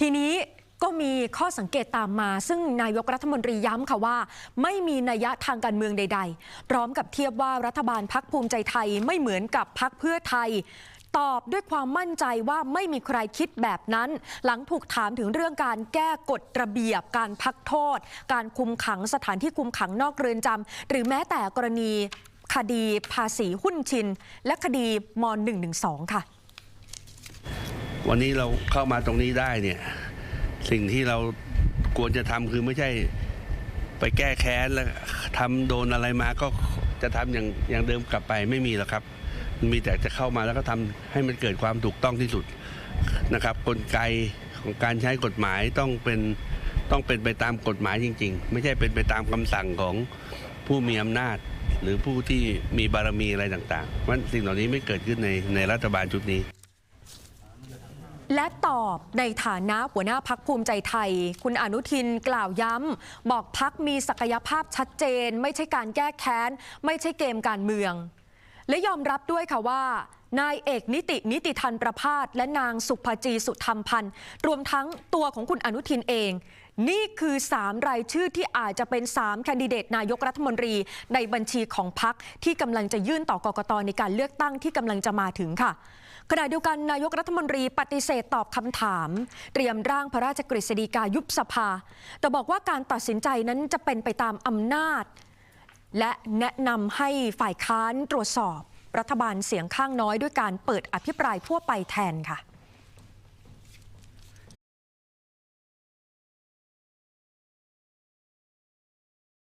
ทีนี้ก็มีข้อสังเกตตามมา ซึ่งนายกรัฐมนตรีย้ำค่ะว่า ไม่มีนัยยะทางการเมืองใด ๆ พร้อมกับเทียบว่ารัฐบาลพักภูมิใจไทยไม่เหมือนกับพักเพื่อไทย ตอบด้วยความมั่นใจว่าไม่มีใครคิดแบบนั้น หลังถูกถามถึงเรื่องการแก้กฎระเบียบ การพักโทษ การคุมขังสถานที่คุมขังนอกเรือนจำหรือแม้แต่กรณีคดีภาษีหุ้นชิน และคดีม .112 ค่ะ วันนี้เราเข้ามาตรงนี้ได้เนี่ย สิ่งที่เราควรจะทำคือไม่ใช่ไปแก้แค้นแล้วทำโดนอะไรมาก็จะทำอย่างอย่างเดิมกลับไปไม่มีหรอกครับ มีแต่จะเข้ามาแล้วก็ทำให้มันเกิดความถูกต้องที่สุดนะครับ กลไกของการใช้กฎหมายต้องเป็นต้องเป็นไปตามกฎหมายจริง ๆ ไม่ใช่เป็นไปตามคำสั่งของผู้มีอำนาจ หรือผู้ที่มีบารมีอะไรต่างๆเพราะสิ่งเหล่านี้ไม่เกิดขึ้นในในรัฐบาลชุดนี้ และตอบในฐานะหัวหน้าพักภูมิใจไทย คุณอนุทินกล่าวย้ำ บอกพักมีศักยภาพชัดเจน ไม่ใช่การแก้แค้น ไม่ใช่เกมการเมือง และยอมรับด้วยค่ะว่า นายเอกนิตินิติทันประพาสและนางสุภจีสุธรรมพันธ์รวมทั้งตัวของคุณอนุทินเอง นี่คือ 3 รายชื่อที่อาจจะเป็น 3 แคนดิเดตนายกรัฐมนตรีในบัญชีของพักที่กำลังจะยื่นต่อกกตในการเลือกตั้งที่กำลังจะมาถึงค่ะขณะเดียวกันนายกรัฐมนตรีปฏิเสธตอบคำถาม เตรียมร่างพระราชกฤษฎีกายุบสภา แต่บอกว่าการตัดสินใจนั้นจะเป็นไปตามอำนาจ และแนะนำให้ฝ่ายค้านตรวจสอบ รัฐบาลเสียงข้างน้อยด้วยการเปิดอภิปรายทั่วไปแทนค่ะ